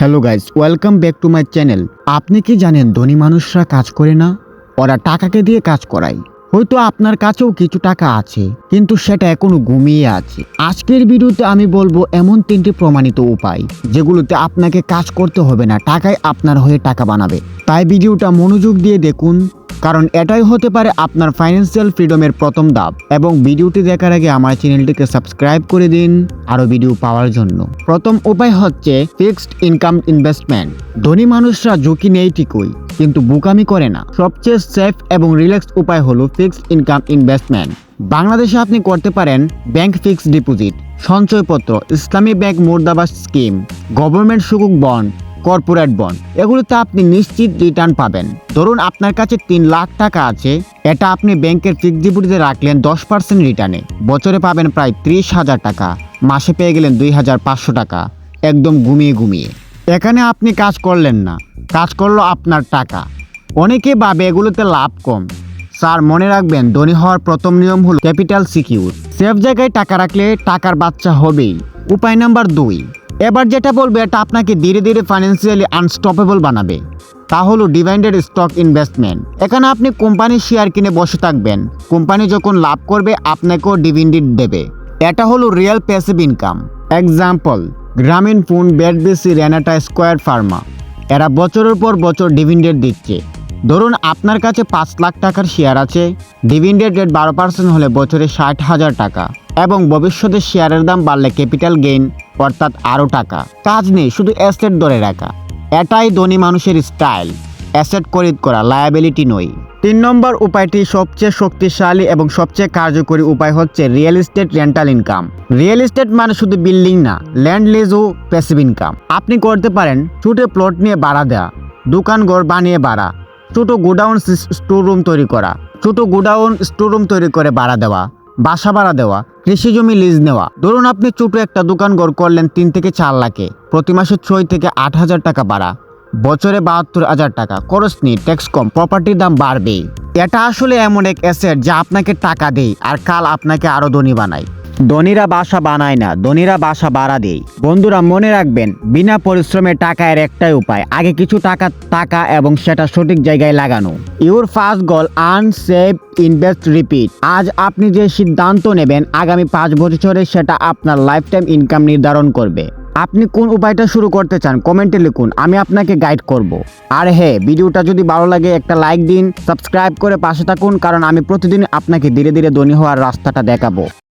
Hello guys welcome back to my channel আপনি কি জানেন ধনী মানুষরা কাজ করে না? ওরা টাকাকে দিয়ে কাজ করায়। হয়তো আপনার কাছেও কিছু টাকা আছে, কিন্তু সেটা এখনও ঘুমিয়ে আছে। আজকের ভিডিওতে আমি বলব এমন তিনটি প্রমাণিত উপায়, যেগুলোতে আপনাকে কাজ করতে হবে না, টাকায় আপনার হয়ে টাকা বানাবে। তাই ভিডিওটা মনোযোগ দিয়ে দেখুন। কারণ এটাই হতে পারে আপনার ফাইন্যান্সিয়াল ফ্রিডমের প্রথম ধাপ। এবং ভিডিওটি দেখার আগে আমার চ্যানেলটিকে সাবস্ক্রাইব করে দিন আরও ভিডিও পাওয়ার জন্য। প্রথম উপায় হচ্ছে ফিক্সড ইনকাম ইনভেস্টমেন্ট ধনী মানুষরা ঝুঁকি নেই ঠিকই, কিন্তু বুকামি করে না। সবচেয়ে সেফ এবং রিল্যাক্স উপায় হলো ফিক্সড ইনকাম ইনভেস্টমেন্ট বাংলাদেশে আপনি করতে পারেন ব্যাংক ফিক্সড ডিপোজিট সঞ্চয়পত্র, ইসলামী ব্যাংক মুর্দাবাস স্কিম গভর্নমেন্ট সুকুক বন্ড কর্পোরেট বন্ড। এগুলোতে আপনি নিশ্চিত রিটার্ন পাবেন। ধরুন আপনার কাছে তিন লাখ টাকা আছে, এটা আপনি ব্যাংকের ফিক্সড ডিপোজিটে রাখলেন দশ পার্সেন্ট রিটার্নে। বছরে পাবেন প্রায় ত্রিশ হাজার টাকা, মাসে পেয়ে গেলেন দুই হাজার পাঁচশো টাকা। একদম ঘুমিয়ে ঘুমিয়ে। এখানে আপনি কাজ করলেন না, কাজ করল আপনার টাকা। অনেকে ভাবে এগুলোতে লাভ কম। স্যার, মনে রাখবেন, ধনী হওয়ার প্রথম নিয়ম হলো ক্যাপিটাল সিকিউর। সেফ জায়গায় টাকা রাখলে টাকার বাচ্চা হবেই। উপায় নাম্বার দুই এবার যেটা বলবে, এটা আপনাকে ধীরে ধীরে ফাইন্যান্সিয়ালি আনস্টপেবল বানাবে। তা হলো ডিভাইডেড স্টক ইনভেস্টমেন্ট এখানে আপনি কোম্পানির শেয়ার কিনে বসে থাকবেন। কোম্পানি যখন লাভ করবে, আপনাকেও ডিভিডেন্ড দেবে। এটা হলো real passive income example Grameenphone বেডবিসি Renata square Pharma এরা বছরের পর বছর ডিভিডেন্ড দিচ্ছে। ধরুন আপনার কাছে পাঁচ লাখ টাকার শেয়ার আছে ডিভিডেন্ড রেট বারো পার্সেন্ট হলে বছরে ষাট হাজার টাকা এবং ভবিষ্যতে শেয়ারের দাম বাড়লে ক্যাপিটাল গেইন অর্থাৎ আরও টাকা। কাজ নেই, শুধু অ্যাসেট ধরে রাখা। এটাই ধনী মানুষের স্টাইল অ্যাসেট খরিদ করা লায়াবিলিটি নয় তিন নম্বর উপায়টি সবচেয়ে শক্তিশালী এবং সবচেয়ে কার্যকরী উপায় হচ্ছে real estate rental income real estate মানে শুধু বিল্ডিং না ল্যান্ড ও প্যাসিভ ইনকাম আপনি করতে পারেন, ছুটে প্লট নিয়ে বাড়া দেওয়া দোকান ঘর বানিয়ে ভাড়া ছোট গোডাউন স্টোর রুম তৈরি করা। ছোট গোডাউন স্টোর রুম তৈরি করে ভাড়া দেওয়া, বাসা ভাড়া দেওয়া, কৃষি জমি লিজ নেওয়া। ধরুন আপনি ছোট একটা দোকান ঘর করলেন তিন থেকে চার লাখে। প্রতি মাসে ছয় থেকে আট হাজার টাকা ভাড়া। বছরে বাহাত্তর হাজার টাকা। খরচ নেই ট্যাক্স কম প্রপার্টির দাম বাড়বেই। এটা আসলে এমন এক অ্যাসেট যা আপনাকে টাকা দেয় আর কাল আপনাকে আরও ধনী বানায়। ধনীরা বাসা বানায় না, ধনীরা বাসা বাড়া দেয়। বন্ধুরা, মনে রাখবেন, বিনা পরিশ্রমে টাকা এর একটাই উপায়, আগে কিছু টাকা টাকা এবং সেটা সঠিক জায়গায় লাগানো। Your first goal earn save invest repeat আজ আপনি যে সিদ্ধান্ত নেবেন, আগামী পাঁচ বছরে সেটা আপনার লাইফ টাইম ইনকাম নির্ধারণ করবে। আপনি কোন উপায়টা শুরু করতে চান, কমেন্টে লিখুন, আমি আপনাকে গাইড করব। আর হ্যাঁ ভিডিওটা যদি ভালো লাগে, একটা লাইক দিন সাবস্ক্রাইব করে পাশে থাকুন, কারণ আমি প্রতিদিন আপনাকে ধীরে ধীরে ধনী হওয়ার রাস্তাটা দেখাবো।